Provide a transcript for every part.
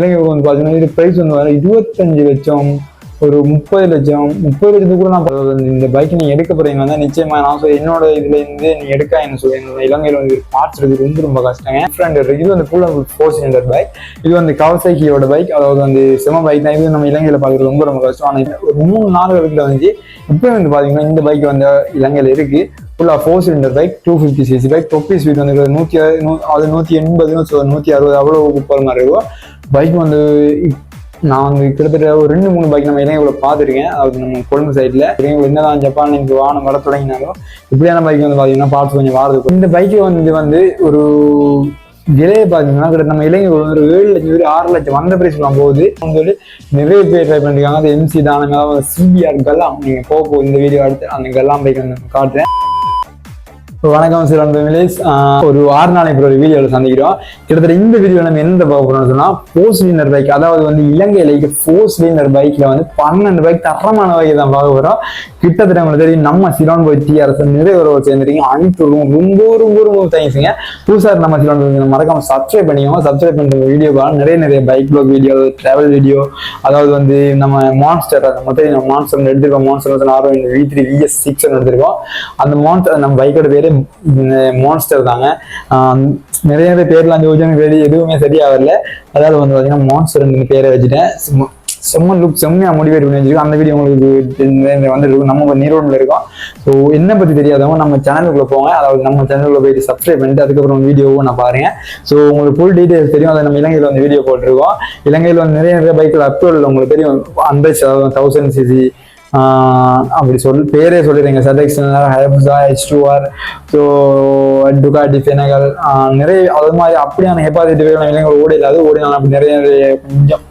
இலங்கைக்கு வந்து பார்த்தீங்கன்னா இது ப்ரைஸ் வந்து வர இருபத்தஞ்சு லட்சம் ஒரு முப்பது லட்சம் முப்பது லட்சத்துக்கு கூட நான் இந்த பைக் நீங்கள் எடுக்க போறீங்கன்னா வந்து நிச்சயமா நான் சொல்ல என்னோட இதுல இருந்து நீ எடுக்க என்ன சொல்லுவேன் இலங்கையில் வந்து பார்ட்ஸ் இருக்கு ரொம்ப ரொம்ப கஷ்டம் ஃப்ரெண்ட் இது வந்து ஃபுல் ஃபோர் சிலிண்டர் பைக் இது வந்து கவசைக்கியோட பைக் அதாவது வந்து செம பைக் தான். இது நம்ம இலங்கையில் பார்க்கறது ரொம்ப ரொம்ப கஷ்டம். ஆனால் ஒரு மூணு நாளுகளுக்கு வந்து இப்போ வந்து பார்த்தீங்கன்னா இந்த பைக் வந்து இலங்கையில் இருக்கு. ஃபுல்லாக four cylinder bike two fifty CC bike top speed வந்து நூற்றி அது நூற்றி எண்பதுன்னு எண்பது நூற்றி அறுபது அவ்வளோ போகிற மாதிரி இருக்கும். பைக் வந்து நான் வந்து கிட்டத்தட்ட ஒரு ரெண்டு மூணு பைக் நம்ம இளைஞர்களை பார்த்துருக்கேன். அது நம்ம கொழும்பு சைடில் இளைஞர்கள் என்னதான் ஜப்பான் இங்கே வானம் வர தொடங்கினாலும் இப்படியான பைக் வந்து பார்த்தீங்கன்னா பார்த்து கொஞ்சம் வாரதுக்கு இந்த பைக்கு வந்து வந்து ஒரு விலையை பார்த்தீங்கன்னா கிட்ட நம்ம இளைஞர்கள் வந்து ஒரு ஏழு லட்சம் பேர் ஆறு லட்சம் அந்த பிரைஸ் போகுது. வந்து நிறைய பேர் ட்ரை பண்ணிருக்காங்க. அது எம்சி தானங்க சிபிஆர் கல்லாம் நீங்கள் போக போக இந்த வீடியோ அடுத்து. அந்த கல்லாம் பைக் வந்து காட்டுறேன். வணக்கம் சிறன் ஃபேமிலிஸ் ஒரு ஆறு நாளைக்கு ஒரு வீடியோவில் சந்திக்கிறோம். கிட்டத்தட்ட இந்த வீடியோ நம்ம என்ன பார்க்க போறோம்னு சொன்னா ஃபோர் சிலிண்டர் பைக் அதாவது வந்து இலங்கையில ஃபோர் சிலிண்டர் பைக்ல வந்து பன்னெண்டு பைக் தரமான பைக் தான் பார்க்க போறோம். கிட்டத்தட்ட உங்களுக்கு தெரியும் நம்ம சிலோன் போய் டிஆர்எஸ் நிறைய உறவு சேர்ந்துருக்கீங்க அனைத்து ரொம்ப ரொம்ப ரொம்ப ரொம்ப தேங்க்ஸுங்க புதுசாக நம்ம சிலோன் மறக்காமல் மறக்காம சப்ஸ்கிரைப் பண்ணிக்கோங்க. சப்ஸ்கிரைப் பண்ணுற வீடியோ பார்க்க நிறைய நிறைய bike vlog video travel video அதாவது வந்து நம்ம மான்ஸ்டர் மொத்தம் நம்ம மான்ஸ்டர் எடுத்திருக்கோம். மான்ஸ்டர் ஆர்வம் வி த்ரீ விஎஸ் சிக்ஸ் எடுத்திருக்கோம். அந்த மான்ஸ்டர் நம்ம பைக்கோட பேரு மான்ஸ்டர் தாங்க. நிறைய பேர்லாம் அந்த யோஜனை பேர் எதுவுமே சரியாக வரல அதாவது வந்து பார்த்தீங்கன்னா மான்ஸ்டர் பேரை வச்சுட்டேன். சும்மா செம்ம லுக் செம்மையாக மோட்டிவேட் பண்ணி வச்சிருக்கோம் அந்த வீடியோ உங்களுக்கு வந்து நம்ம நீரோட்ல இருக்கோம். ஸோ என்ன பற்றி தெரியாதவங்க நம்ம சேனலுக்குள்ள போங்க. அதாவது நம்ம சேனலுக்குள்ள போயிட்டு சப்ஸ்கிரைப் பண்ணிட்டு அதுக்கப்புறம் வீடியோவும் நான் பாருங்க. ஸோ உங்களுக்கு ஃபுல் டீடைல்ஸ் தெரியும். அதை நம்ம இலங்கையில் வந்து வீடியோ போட்டிருக்கோம். இலங்கையில் வந்து நிறைய நிறைய பைக்கில் அப்ரோல் உங்களுக்கு தெரியும். ஹண்ட்ரட் தௌசண்ட் சிசி அப்படி சொல் பேரே சொல்லிடுறீங்க. Sir Hayabusa H two so Ducati Panigale நிறைய அது மாதிரி அப்படியான ஹெப்பாசிட்டி இளைஞர்கள் ஓடி இல்லாது ஓடினாலும் அப்படி நிறைய நிறைய கொஞ்சம்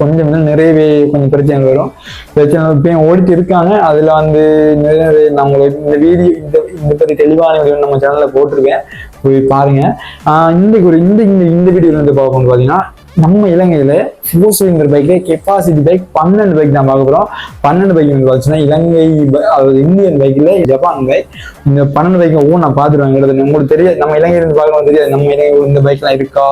கொஞ்சம் நிறையவே கொஞ்சம் பிரச்சனைகள் வரும். பிரச்சனை இப்பயும் ஓடிட்டு இருக்காங்க. அதில் வந்து நிறைய நிறைய நம்மளுக்கு இந்த வீடியோ இந்த இந்த பற்றி தெளிவான வீடியோ நம்ம சேனலில் போட்டிருக்கேன். போய் பாருங்க. ஆஹ் இந்த ஒரு இந்த இந்த இந்த வீடியோல வந்து பார்ப்போம்னு பார்த்தீங்கன்னா நம்ம இலங்கையில ஃபோர் பைக்கு பைக்ல கெப்பாசிட்டி பைக் பன்னெண்டு பைக் தான் பார்க்க போறோம். பன்னெண்டு பைக் வந்து பார்த்தீங்கன்னா இலங்கை அதாவது இந்தியன் பைக்ல ஜப்பான் பைக் இந்த பன்னெண்டு பைக் ஓ நான் பார்த்துருவேன் உங்களுக்கு தெரியாது. நம்ம இலங்கையில இருந்து பார்க்கணும் தெரியாது. நம்ம இலங்கை இந்த பைக்லாம் இருக்கா?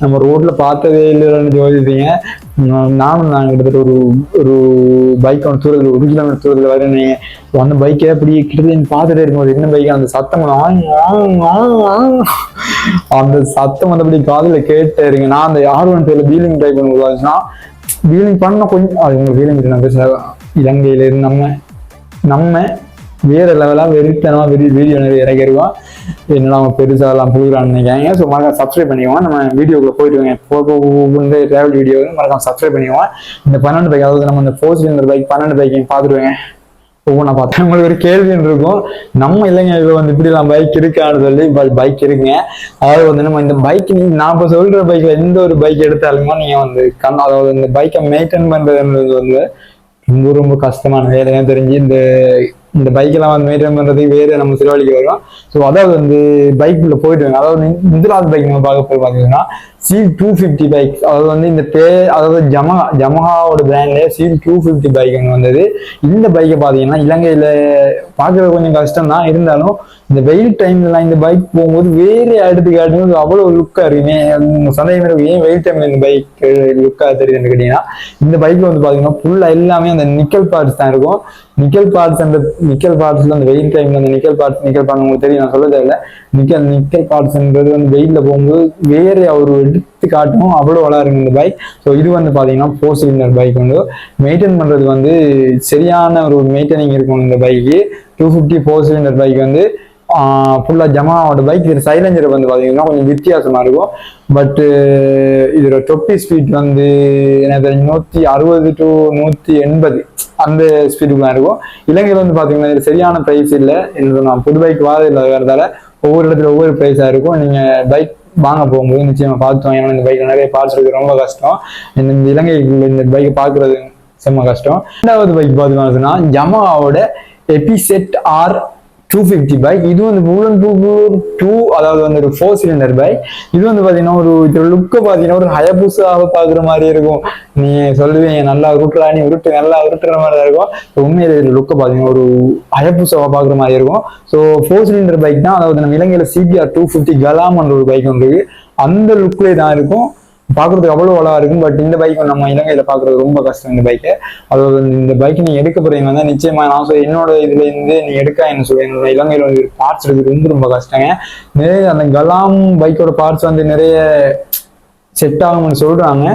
நம்ம ரோட்ல பார்த்ததே இல்லைன்னு யோசிப்பீங்க. நானும் நான் கிட்டத்தட்ட ஒரு ஒரு பைக் ஒன்று தூரத்தில் ஒரு கிலோமீட்டர் தூரத்தில் வரேன் அந்த பைக்கை அப்படி கிட்டத்தட்ட பார்த்துட்டே இருக்கும்போது என்ன பைக் அந்த சத்தம் அந்த சத்தம் வந்து அப்படி காதுல கேட்டே இருங்க நான் அந்த ஆர் ஒன் டூல வீலிங் ட்ரை பண்ணுவாச்சுன்னா வீலிங் பண்ண கொஞ்சம் அது உங்களுக்கு வீலிங் நான் பேச இலங்கையில இருந்து நம்ம நம்ம வேற லெவலாக வெறித்தனமா வெறி வீடியோ நிறைய இறக்கிருக்கோம். என்னடா அவன் பெருசா எல்லாம் கொடுக்குறான்னு நினைக்காங்க ஸோ மறக்காம சப்ஸ்கிரைப் பண்ணிக்குவோம் நம்ம வீடியோக்குள்ள போயிடுவாங்க போக இந்த டிராவல் வீடியோ மறக்காம சப்ஸ்கிரைப் பண்ணிக்குவோம் இந்த பன்னெண்டு பைக் அதாவது நம்ம இந்த ஃபோர் சிலிண்டர் பைக் பன்னெண்டு பைக்கையும் பார்த்துருவேங்க ஒவ்வொன்றா பார்த்தேன் உங்களுக்கு ஒரு கேள்வி இருக்கும். நம்ம இளைஞர்கள் வந்து இப்படிலாம் பைக் இருக்கான்னு சொல்லி பைக் இருக்குங்க. அதாவது வந்து நம்ம இந்த பைக் நீங்க நான் இப்போ சொல்ற பைக்ல எந்த ஒரு பைக் எடுத்தாலுமே நீங்க வந்து கண் அதாவது இந்த பைக்கை மெயின்டைன் பண்றதுன்றது வந்து ரொம்ப ரொம்ப கஷ்டமான வேலை தெரிஞ்சு இந்த இந்த பைக்கெல்லாம் வந்து மெயின்டைன் பண்றதுக்கு வேறு நம்ம செலவழிக்க வரும் ஸோ அதாவது வந்து பைக்குள்ள போயிட்டு அதாவது இந்திராஜ் பைக் நம்ம பார்க்க போய் பார்த்தீங்கன்னா சி டூ ஃபிஃப்டி பைக் அதாவது வந்து இந்த பே அதாவது ஜமஹா ஜமஹாவோட பிராண்ட்ல சி டூ ஃபிஃப்டி பைக் வந்தது. இந்த பைக்கை பார்த்தீங்கன்னா இலங்கையில பார்க்கறது கொஞ்சம் கஷ்டம் தான் இருந்தாலும் இந்த வெயில் டைம்ல இந்த பைக் போகும்போது வேறு இடத்துக்கு காட்டும்போது அவ்வளோ லுக்காக இருக்குமே சந்தேகம் இருக்கு ஏன் வெயில் டைம்ல இந்த பைக் லுக்காக தெரியுதுன்னு கேட்டீங்கன்னா இந்த பைக்கில் வந்து பார்த்தீங்கன்னா ஃபுல்லாக எல்லாமே அந்த நிக்கல் பார்ட்ஸ் தான் இருக்கும். நிக்கல் பார்ட்ஸ் அந்த நிக்கல் பார்ட்ஸ்ல அந்த வெயில் டைம்ல அந்த நிக்கல் பார்ட்ஸ் நிக்கல் பார்ட் உங்களுக்கு தெரியும் நான் சொல்ல தேவையில்ல நிக்கல் நிக்கல் பார்ட்ஸ்ன்றது வந்து வெயில்ல போகும்போது வேற ஒரு எடுத்து காட்டும் அவ்வளோ வளருங்க இந்த பைக் ஸோ இது வந்து பாத்தீங்கன்னா ஃபோர் சிலிண்டர் பைக் வந்து. மெயின்டைன் பண்றது வந்து சரியான ஒரு மெயின்டைனிங் இருக்கும் இந்த bike two fifty four cylinder bike வந்து ஃபுல்லாக ஜமாவோட பைக் இது சைலஞ்சர் வந்து பார்த்தீங்கன்னா கொஞ்சம் வித்தியாசமாக இருக்கும். பட்டு இதோட தொப்பி ஸ்பீட் வந்து எனக்கு தெரிஞ்சு நூற்றி அறுபது டு நூற்றி எண்பது அந்த ஸ்பீடுக்கு தான் இருக்கும். இலங்கையில் வந்து பார்த்தீங்கன்னா இது சரியான ப்ரைஸ் இல்லை. இது நான் புது பைக் வாத இல்லை. வரதால ஒவ்வொரு இடத்துல ஒவ்வொரு ப்ரைஸாக இருக்கும். நீங்கள் பைக் வாங்க போகும்போது நிச்சயமாக பார்த்தோம் ஏன்னா இந்த பைக் நிறைய பார்ட்ஸ் ரொம்ப கஷ்டம். இந்த இந்த இலங்கைக்குள்ள இந்த பைக்கை பார்க்குறது செம்ம கஷ்டம். ரெண்டாவது பைக் பார்த்தீங்கன்னா ஜமாவோட எபிசெட் ஆர் டூ ஃபிஃப்டி பைக் இது வந்து பூலன் டூ டூ அதாவது வந்து ஒரு ஃபோர் சிலிண்டர் பைக் இது வந்து பார்த்தீங்கன்னா ஒரு இதோட லுக்கை பார்த்தீங்கன்னா ஒரு ஹயபுசாவை பார்க்குற மாதிரி இருக்கும். நீ சொல்லுவீங்க நல்லா உருட்டலாம் நீ உருட்டு நல்லா உருட்டுற மாதிரி தான் இருக்கும் உண்மையில இதில் லுக்கை பார்த்தீங்கன்னா ஒரு ஹயபுசாவை பார்க்குற மாதிரி இருக்கும். ஸோ ஃபோர் சிலிண்டர் பைக் தான். அதாவது நம்ம இலங்கையில் சிபிஆர் டூ ஃபிஃப்டி கலாம்ன்ற ஒரு பைக் வந்து அந்த லுக்லேயே தான் இருக்கும். பாக்குறதுக்கு அவ்வளோ அழகா இருக்கும். பட் இந்த பைக் நம்ம இலங்கையில பாக்குறது ரொம்ப கஷ்டம் இந்த பைக்கை அதாவது இந்த பைக் நீ எடுக்க போறீங்க வந்து நிச்சயமா நான் சொல்ல என்னோட இதுல இருந்து நீ எடுக்க என்ன சொல்றேன் என்னோட இலங்கையில வந்து பார்ட்ஸ் எடுக்கிறது ரொம்ப ரொம்ப கஷ்டங்க. நிறைய அந்த கலாம் பைக்கோட பார்ட்ஸ் வந்து நிறைய செட் ஆகும்னு சொல்றாங்க.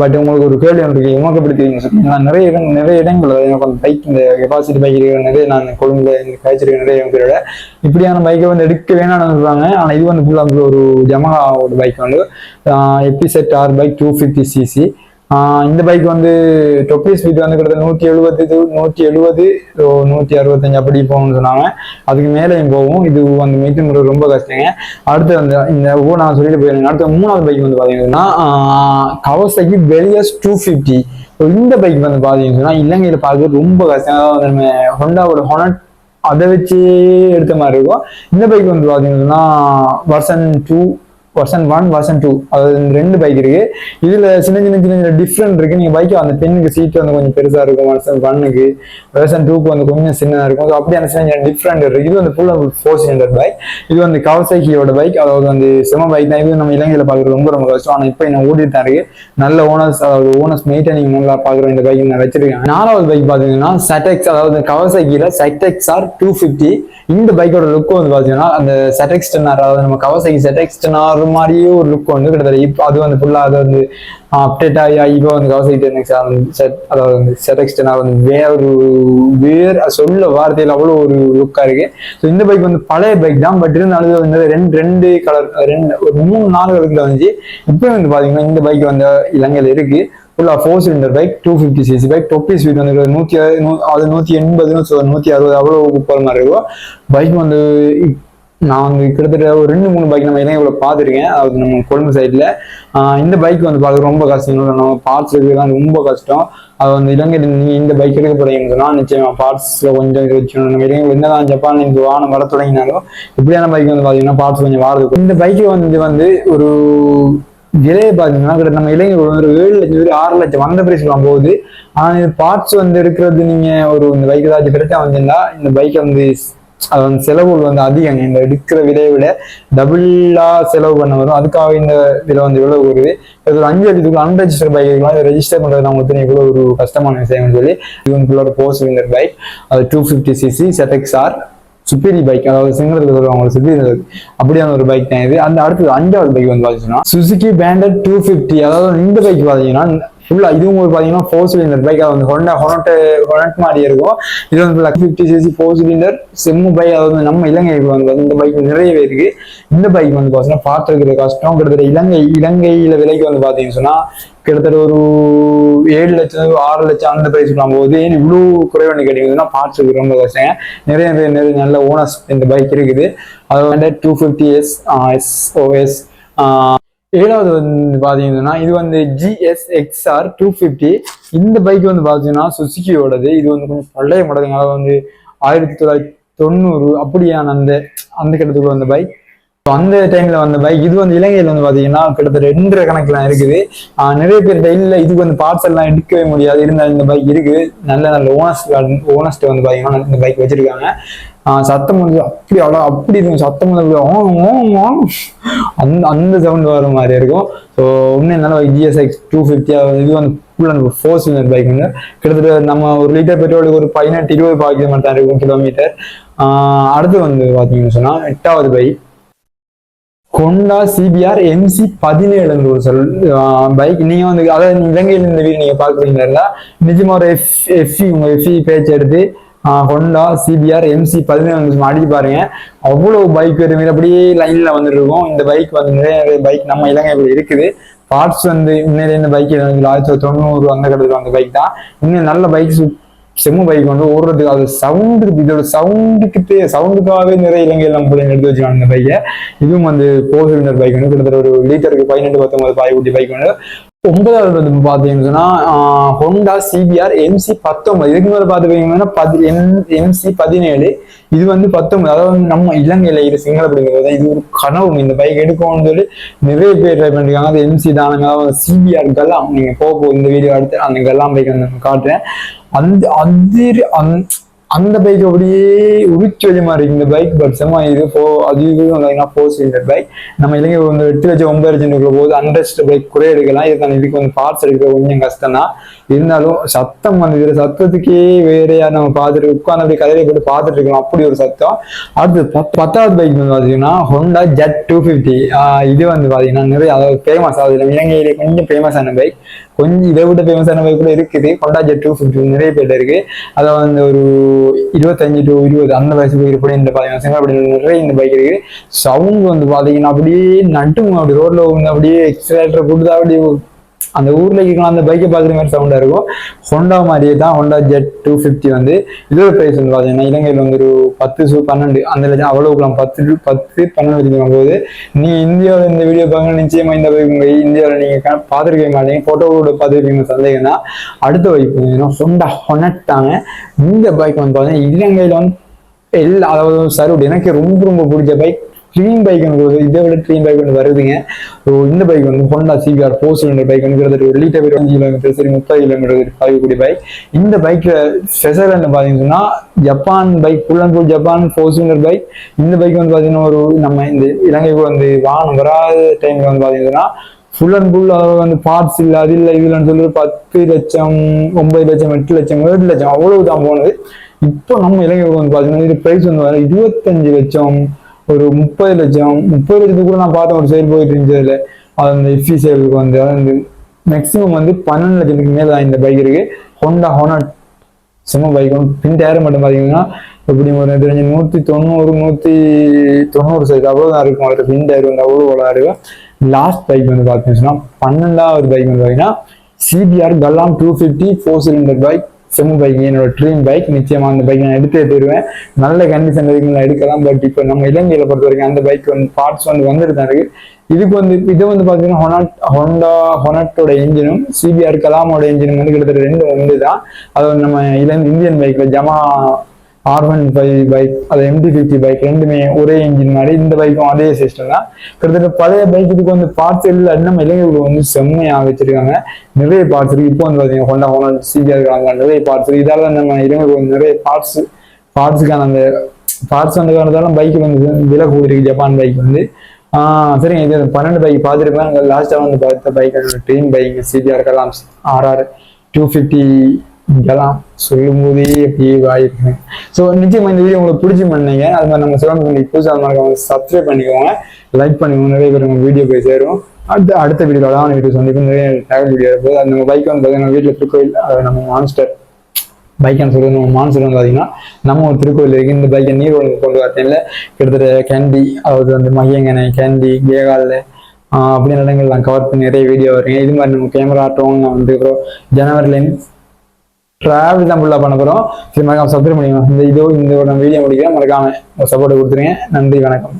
பட் உங்களுக்கு ஒரு கேள்வி ஒன்று இருக்கு. உமக்கு நான் நிறைய இடம் நிறைய இடங்கள் எனக்கு அந்த பைக் இந்த கெப்பாசிட்டி பைக் இருக்கிற நிறைய நான் கொழும்புல இந்த காய்ச்சிருக்க நிறைய பேரோட இப்படியான பைக்கை வந்து எடுக்க வேணாம்னு சொல்றாங்க ஆனால் இது வந்து ஃபுல்லாக ஒரு ஜமஹாவோட பைக் வந்து எபிசெட் R bike two fifty CC இந்த பைக் வந்து டொப்பி ஸ்பீட் வந்து கிட்டத்தட்ட நூற்றி எழுபது நூற்றி எழுபது நூற்றி அறுபத்தஞ்சு அப்படி போகணும்னு சொன்னாங்க. அதுக்கு மேலேயும் போகும். இது வந்து மீட்டு முறை ரொம்ப கஷ்டங்க. அடுத்து வந்து இந்த ஓ நான் சொல்லிட்டு போயிருந்தேன். அடுத்த மூணாவது பைக் வந்து பார்த்தீங்கன்னா கவசைக்கு வெளியஸ் டூ ஃபிஃப்டி இந்த பைக் வந்து பார்த்தீங்கன்னா இலங்கையில் பார்க்க ரொம்ப கஷ்டம். அதாவது நம்ம ஹொண்டாவோட ஹொனட் அதை வச்சு எடுத்த மாதிரி இருக்கும். இந்த பைக் வந்து பார்த்தீங்கன்னா version two version one version two அதாவது ரெண்டு பைக் இருக்கு. இதுல சின்ன சின்ன சின்ன சின்ன டிஃப்ரெண்ட் இருக்கு. நீங்க பைக் அந்த பெண்ணுக்கு சீட் வந்து கொஞ்சம் பெருசா இருக்கும். வர்சன் ஒன்னுக்கு வர்சன் டூக்கு வந்து கொஞ்சம் சின்னதா இருக்கும். ஸோ அப்படியான சின்ன சின்ன டிஃப்ரெண்ட் இருக்கு. இது வந்து ஃபுல் ஃபோர் சிலிண்டர் பைக் இது வந்து கவசைக்கியோட பைக் அதாவது வந்து செம பைக் தான். இது நம்ம இலங்கையில பாக்குறது ரொம்ப ரொம்ப கஷ்டம். ஆனா இப்போ என்ன ஓடிட்டு தான் இருக்கு. நல்ல ஓனர்ஸ் அதாவது ஓனர்ஸ் மெயின்டைனிங் நல்லா பாக்குற இந்த பைக் நான் வச்சிருக்கேன். நாலாவது பைக் பாத்தீங்கன்னா செட்டெக்ஸ் அதாவது கவசைக்கில செட்டெக்ஸ் ஆர் டூ ஃபிஃப்டி இந்த பைக்கோட லுக் வந்து பாத்தீங்கன்னா அந்த செட்டெக்ஸ்டென்ஆர் அதாவது நம்ம கவசைக்கு செட்டெக்ஸ் ஒரு மாதிரியே ஒரு லுக் வந்து கிட்டத்தட்ட இப்போ அது வந்து ஃபுல்லாக அது வந்து அப்டேட் ஆகி இப்போ வந்து கவசை டென்எக்ஸ் செட் அதாவது வந்து செட்டெக்ஸ் வந்து வேற ஒரு சொல்ல வார்த்தையில் அவ்வளோ ஒரு லுக்காக இருக்கு. ஸோ இந்த பைக் வந்து பழைய பைக் தான் பட் இருந்தாலும் வந்து ரெண்டு ரெண்டு கலர் ரெண்டு ஒரு மூணு நாலு கலர்ல வந்துச்சு. இப்போ வந்து பார்த்தீங்கன்னா இந்த பைக் வந்து இலங்கையில் இருக்குது ஃபுல்லாக four cylinder bike two fifty CC bike top speed வந்து நூற்றி அது நூற்றி எண்பதுன்னு நூற்றி அறுபது அவ்வளோ போகிற மாதிரி இருக்கும். பைக் வந்து நான் கிட்டத்தட்ட ஒரு ரெண்டு மூணு பைக் நம்ம இளைஞர்களை பார்த்துருக்கேன். அது நம்ம கொழும்பு சைடில் இந்த பைக் வந்து பார்க்க ரொம்ப கஷ்டம். நம்ம பார்ட்ஸ் இருக்கிறதுலாம் ரொம்ப கஷ்டம். அது வந்து இலங்கையில் நீங்கள் இந்த பைக் எடுக்க போறீங்கன்னு சொன்னால் பார்ட்ஸில் கொஞ்சம் வச்சுக்கணும் நம்ம இலங்கையில் என்னதான் ஜப்பான் இந்த வாகனம் வர தொடங்கினாலும் இப்படியான பைக் வந்து பார்த்தீங்கன்னா பார்ட்ஸ் கொஞ்சம் வாரது இந்த பைக்கு வந்து வந்து ஒரு விலையை பார்த்தீங்கன்னா கிட்ட நம்ம இளைஞர்கள் ஒரு ஏழு லட்சம் பேர் ஆறு லட்சம் வந்த பிரைஸ் வாங்க போகுது. ஆனால் இது பார்ட்ஸ் வந்து இருக்கிறது நீங்கள் ஒரு இந்த பைக் ஏதாச்சும் பிரச்சனை வந்திருந்தா இந்த பைக்கை வந்து அது வந்து செலவுகள் வந்து அதிகம். இந்த எடுக்கிற விலையை விட டபுளா செலவு பண்ண வரும். அதுக்காக இந்த விலை வந்து எவ்வளவு வருது இது ஒரு அஞ்சு லட்சத்துக்கு அன்ரெஜிஸ்டர் பைக் இருக்கலாம் இதை ரெஜிஸ்டர் பண்றது நமக்கு தெரியும் ஒரு கஷ்டமான விஷயம்னு சொல்லி இவன் வந்து ஃபுல்லாக ஃபோர் சிலிண்டர் பைக் அது two fifty CC ZX R சுப்பீரி bike அதாவது சிங்களத்தில் சொல்லுவாங்க சுப்பீரியர் அப்படியான ஒரு பைக் தான் இது. அந்த அடுத்தது அஞ்சாவது பைக் வந்து பார்த்தீங்கன்னா சுசுகி பேண்டட் டூ ஃபிஃப்டி அதாவது இந்த பைக் பார்த்தீங்கன்னா ஃபுல்லா இதுவும் ஒரு பார்த்தீங்கன்னா ஃபோர் சிலிண்டர் பைக் அது வந்து ஹொண்டா ஹொனட்டு ஹொனட் மாதிரி இருக்கும். இது வந்து லக் ஃபிஃப்டி சிசி ஃபோர் சிலிண்டர் செம்மு பைக் அதாவது நம்ம இலங்கைக்கு வந்து இந்த பைக் நிறையவே இருக்கு. இந்த பைக் வந்து பார்த்தீங்கன்னா பார்த்துருக்கிற கஷ்டம் கிட்டத்தட்ட இலங்கை இலங்கையில விலைக்கு வந்து பார்த்தீங்கன்னு சொன்னா கிட்டத்தட்ட ஒரு ஏழு லட்சம் ஆறு லட்சம் அந்த பிரைஸ் போது ஏன் இவ்வளோ குறைவானு கேட்டீங்கன்னா பார்ட்ஸ் ரொம்ப கஷ்டம். நிறைய நிறைய நிறைய நல்ல ஓனர்ஸ் இந்த பைக் இருக்குது. அது வந்து two fifty S S OS ஏழாவது வந்து பார்த்தீங்கன்னா இது வந்து ஜிஎஸ்எக்ஸ்ஆர் டூ ஃபிஃப்டி இந்த பைக் வந்து பார்த்தீங்கன்னா சுசுக்கியோடது இது வந்து கொஞ்சம் பழைய மாடலுங்க அதாவது வந்து ஆயிரத்தி தொள்ளாயிரத்தி தொண்ணூறு அப்படியான அந்த அந்த கிட்டத்துக்குள்ள வந்த பைக் அந்த டைம்ல வந்த பைக் இது வந்து இலங்கையில வந்து பாத்தீங்கன்னா கிட்டத்தட்ட ரெண்டரை கணக்குல இருக்குது. நிறைய பேர்கிட்ட இல்ல இதுக்கு வந்து பார்ட்ஸ் எல்லாம் எடுக்கவே முடியாது. இருந்தாலும் இந்த பைக் இருக்குது. நல்ல நல்ல ஓனர்ஸ் ஓனர்ஸ்ட்டு வந்து பாத்தீங்கன்னா இந்த பைக் வச்சிருக்காங்க. சத்தம் வந்து அப்படி அவ்வளோ அப்படி இருக்கும். சத்தம் வந்து அந்த அந்த சவுண்ட் வர மாதிரி இருக்கும். ஸோ இன்னும் என்னால ஜிஎஸ்எக்ஸ் டூ ஃபிஃப்டி இது வந்து full and four cylinder bike வந்து கிட்டத்தட்ட நம்ம ஒரு லிட்டர் பெட்ரோலுக்கு ஒரு பதினெட்டு இருபது பாக்கிய மட்டும் தான் இருக்கும் கிலோமீட்டர் அடுத்து வந்து பார்த்தீங்கன்னு சொன்னால் எட்டாவது பைக் கொண்டா சிபிஆர் எம்சி பதினேழுங்கிற ஒரு சொல் பைக் நீங்க வந்து அதாவது இலங்கையில் இந்த வீடு நீங்க பாக்குறீங்களா நிஜமா ஒரு எஃப் எஃப்இ உங்க எஃப்இ பேச்சு எடுத்து ஹொண்டா சிபிஆர் எம்சி பதினேழு அடிச்சு பாருங்க. அவ்வளவு பைக் வருமே அப்படியே லைன்ல வந்துட்டு இந்த பைக் வந்து நிறைய நிறைய பைக் நம்ம இலங்கையில் இருக்குது. பார்ட்ஸ் வந்து உண்மையிலே இந்த பைக் ஆயிரத்தி தொண்ணூறு அந்த கடத்துல வந்த பைக் தான். இன்னும் நல்ல பைக் செம்மு பைக் வந்து ஓடுறதுக்கு அது சவுண்டுக்கு இதோட சவுண்டுக்கு சவுண்டுக்காகவே நிறைய இலங்கையில் நம்ம பிள்ளைங்க எடுத்து வச்சுக்காங்க இந்த பைக்கை இதுவும் வந்து ஃபோர் சிலிண்டர் பைக் வந்து கிட்டத்தட்ட ஒரு லிட்டருக்கு பதினெட்டு பத்தொன்பது பாய் ஊட்டி பைக் வந்து ஒன்பதாவது வந்து பாத்தீங்கன்னு ஹோண்டா சிபிஆர் எம்சி பத்தொன்பது. இதுக்கு மேல பாத்துக்கிட்டீங்கன்னா பதி எம்சி பதினேழு. இது வந்து பத்தொன்பது. அதாவது நம்ம இலங்கையில இது சிங்கள பிடிக்கிறது இது ஒரு கனவு. இந்த பைக் எடுக்கணும்னு சொல்லி நிறைய பேர் ட்ரை பண்ணிருக்காங்க. அது எம்சி தானுங்க அதாவது சிபிஆர் கல்லாம் நீங்க போக போகும் இந்த வீடியோ அடுத்து அந்த கல்லாம் பைக் வந்து நான் காட்டுறேன். அந்த அது அந்த பைக் அப்படியே உரிச்சு வச்ச மாதிரி இந்த பைக் பட் செம்ம இது போ அது இது வந்தீங்கன்னா ஃபோர் சிலிண்டர் பைக் நம்ம இளைஞர் வந்து எட்டு லட்சம் ஒன்பது லட்சம் இருக்கிற போது அண்டர்ஸ்ட் பைக் குறை எடுக்கலாம். இதுக்கான இதுக்கு வந்து பார்ட்ஸ் எடுக்கிற கொஞ்சம் கஷ்டம் தான் இருந்தாலும் சத்தம் வந்து இதுல சத்தத்துக்கே வேறையா நம்ம பார்த்துட்டு உட்கார்ந்து அப்படி கதையை போட்டு பார்த்துட்டு இருக்கணும் அப்படி ஒரு சத்தம். அடுத்து பத்தாவது பைக் வந்து பார்த்தீங்கன்னா ஹோண்டா ஜெட் டூ ஃபிஃப்டி இது வந்து பார்த்தீங்கன்னா நிறைய அதாவது ஃபேமஸ் ஆகுது இலங்கையிலே கொஞ்சம் ஃபேமஸான பைக் கொஞ்சம் இதை விட ஃபேமஸான பைக் கூட இருக்குது. ஹோண்டா ஜெட் டூ ஃபிஃப்டி நிறைய பேர் இருக்கு. அதை வந்து ஒரு இருபத்தஞ்சு டு இருபது அந்த வயசு போய் கூட இந்த பாத்தீங்கன்னா அப்படி நிறைய இந்த பைக் இருக்கு. சவுண்ட் வந்து பாத்தீங்கன்னா அப்படியே நட்டுங்க அப்படி ரோட்ல வந்து அப்படியே எக்ஸலேட்டர் கொடுத்தா அப்படியே அந்த ஊர்ல இருக்கலாம் அந்த பைக்கை பார்க்குற மாதிரி சவுண்டா இருக்கும். ஹொண்டா மாதிரியே தான் ஹோண்டா ஜெட் டூ ஃபிஃப்டி வந்து இதோட பிரைஸ் வந்து பாத்தீங்கன்னா இலங்கையில் வந்து ஒரு பத்து சு பன்னெண்டு அந்த லட்சம் அவ்வளவுக்குலாம் பத்து டு பத்து பன்னெண்டு வரைக்கும் போது நீ இந்தியாவில் இந்த வீடியோ பார்க்க நிச்சயமா இந்த பைக் உங்க இந்தியாவில் நீங்க க- மாட்டீங்க. போட்டோவோட பார்த்துருக்கீங்க சந்தேகம்னா அடுத்த பைக் வந்து ஹொண்டா ஹொனட்டாங்க இந்த பைக் வந்து பாத்தீங்கன்னா இலங்கையில வந்து எல்லா அதாவது சார் எனக்கு ரொம்ப ரொம்ப பிடிச்ச பைக் க்ளீன் பைக் எனக்கு இதை விட க்ளீன் பைக் ஒன்று வருதுங்க. ஸோ இந்த பைக் வந்து Honda CBR four cylinder bike வந்து கிட்டத்தட்ட ஒரு லீட்டர் இருபத்தஞ்சு கிலோமீட்டர் சரி முப்பது கிலோமீட்டர் பாயக்கூடிய பைக் இந்த பைக்கில் ஸ்பெஷல் என்ன பார்த்தீங்கன்னா Japan bike full and full Japan four cylinder bike இந்த பைக் வந்து பார்த்தீங்கன்னா ஒரு நம்ம இந்த இலங்கைக்கு வந்து வாகனம் வராத டைமில் வந்து பார்த்தீங்கன்னா ஃபுல் அண்ட் ஃபுல் அதாவது வந்து பார்ட்ஸ் இல்லை அது இல்லை இது இல்லைன்னு சொல்லி பத்து லட்சம் ஒன்பது லட்சம் எட்டு லட்சம் ஏழு லட்சம் அவ்வளவு தான் போனது. இப்போ நம்ம இலங்கைக்கு வந்து பார்த்தீங்கன்னா இது ப்ரைஸ் வந்து இருபத்தஞ்சு லட்சம் ஒரு முப்பது லட்சம் முப்பது லட்சத்துக்கு கூட நான் பார்த்தேன் ஒரு சேல் போயிட்டு இருந்ததுல. அது அந்த எஃப்சி சேலுக்கு வந்து அது வந்து மேக்ஸிமம் வந்து பன்னெண்டு லட்சத்துக்கு மேல தான் இந்த பைக் இருக்கு. ஹோண்டா ஹோனட் சும்மா பைக் வந்து பின் டயர் மட்டும் பார்த்தீங்கன்னா எப்படி ஒரு தெரிஞ்ச நூற்றி தொண்ணூறு நூற்றி தொண்ணூறு சைஸ் அவ்வளோதான் இருக்கும். அதில் பின் டயர் வந்து அவ்வளோ அவ்வளோ இருக்கும். லாஸ்ட் பைக் வந்து பார்த்தீங்கன்னா பன்னெண்டாவது பைக் வந்து பார்த்தீங்கன்னா CBR கல்லாம் two fifty four cylinder bike செம்ம பைக் என்னோட ட்ரீம் பைக் நிச்சயமா அந்த பைக் நான் எடுத்தே தருவேன். நல்ல கண்டிஷன் இருக்குங்களா எடுக்கலாம். பட் இப்போ நம்ம இலங்கையில பொறுத்த வரைக்கும் அந்த பைக் வந்து பார்ட்ஸ் வந்து வந்துட்டு தான் இருக்கு. இதுக்கு வந்து இது வந்து பாத்தீங்கன்னா ஹொனாட் ஹோண்டா ஹொனட்டோட இன்ஜினும் சிபிஆர் கலாமோட இன்ஜினும் வந்து கிட்டத்தட்ட ரெண்டு ஒன்று தான் அது நம்ம இலங்கை இந்தியன் பைக்ல Yamaha R one five bike அது எம்டி ஃபிஃப்டி பைக் ரெண்டுமே ஒரே இன்ஜின் மாதிரி இந்த பைக்கும் அதே சிஸ்டம் தான். கிட்டத்தட்ட பழைய பைக் இதுக்கு வந்து பார்ட்ஸ் இல்லை நம்ம இளைஞர்கள் வந்து செம்மையாக வச்சிருக்காங்க. நிறைய பார்ட்ஸ் இருக்கு. இப்போ வந்து பார்த்தீங்கன்னா ஹோண்டா ஹோண்டா சிபிஆர் இருக்காங்க நிறைய பார்ட்ஸ் இருக்கு. இதால நம்ம இளைஞர்கள் வந்து நிறைய பார்ட்ஸ் பார்ட்ஸுக்கான அந்த பார்ட்ஸ் வந்த காரணத்தால பைக் வந்து விலை கூடியிருக்கு. ஜப்பான் பைக் வந்து. சரிங்க. இது பன்னெண்டு பைக் பார்த்துருப்பேன். லாஸ்ட்டாக வந்து பார்த்த பைக் ட்ரீம் பைக் சிபிஆர் கலாம் ஆர்ஆர் டூ ஃபிஃப்டி இதெல்லாம் சொல்லும் போதே அப்படியே வாயிருக்கேன் ஸோ நிச்சயமா இந்த வீடியோ உங்களுக்கு பிடிச்சி பண்ணீங்க. அது மாதிரி நம்ம சிவன் பண்ணி புதுசாக மறக்காம சப்ஸ்கிரைப் பண்ணிக்கோங்க. லைக் பண்ணிக்கோங்க நிறைய பேர் உங்கள் வீடியோ போய் சேரும். அடுத்த அடுத்த வீடியோ அதான் வீடியோ வந்து நிறைய டேகல் வீடியோ இருக்குது அது நம்ம பைக் வந்து பார்த்தீங்கன்னா வீட்டில் திருக்கோயில் அது நம்ம மான்ஸ்டர் பைக்கான சொல்றது நம்ம மான்சர் வந்து பார்த்தீங்கன்னா நம்ம ஒரு திருக்கோயில் இருக்குது இந்த பைக்கை நீர் ஒழுங்கு கொண்டு வரத்தேன்ல கிட்டத்தட்ட கேண்டி அதாவது வந்து மையங்கனை கேண்டி கேகாலில் அப்படின்ற இடங்கள் நான் கவர் பண்ணி நிறைய வீடியோ வருங்க இது மாதிரி நம்ம கேமரா ஆட்டோம் நான் வந்து அப்புறம் ஜனவரிலேருந்து டிராவல் தான் ஃபுல்லாக பண்ண போகிறோம் சரி மறக்காம சப்ஸ்கிரைப் பண்ணிக்கலாம் இந்த இதோ இந்த வீடியோ முடிக்கிறேன். மறக்காம சப்போர்ட் கொடுத்துருங்க. நன்றி வணக்கம்.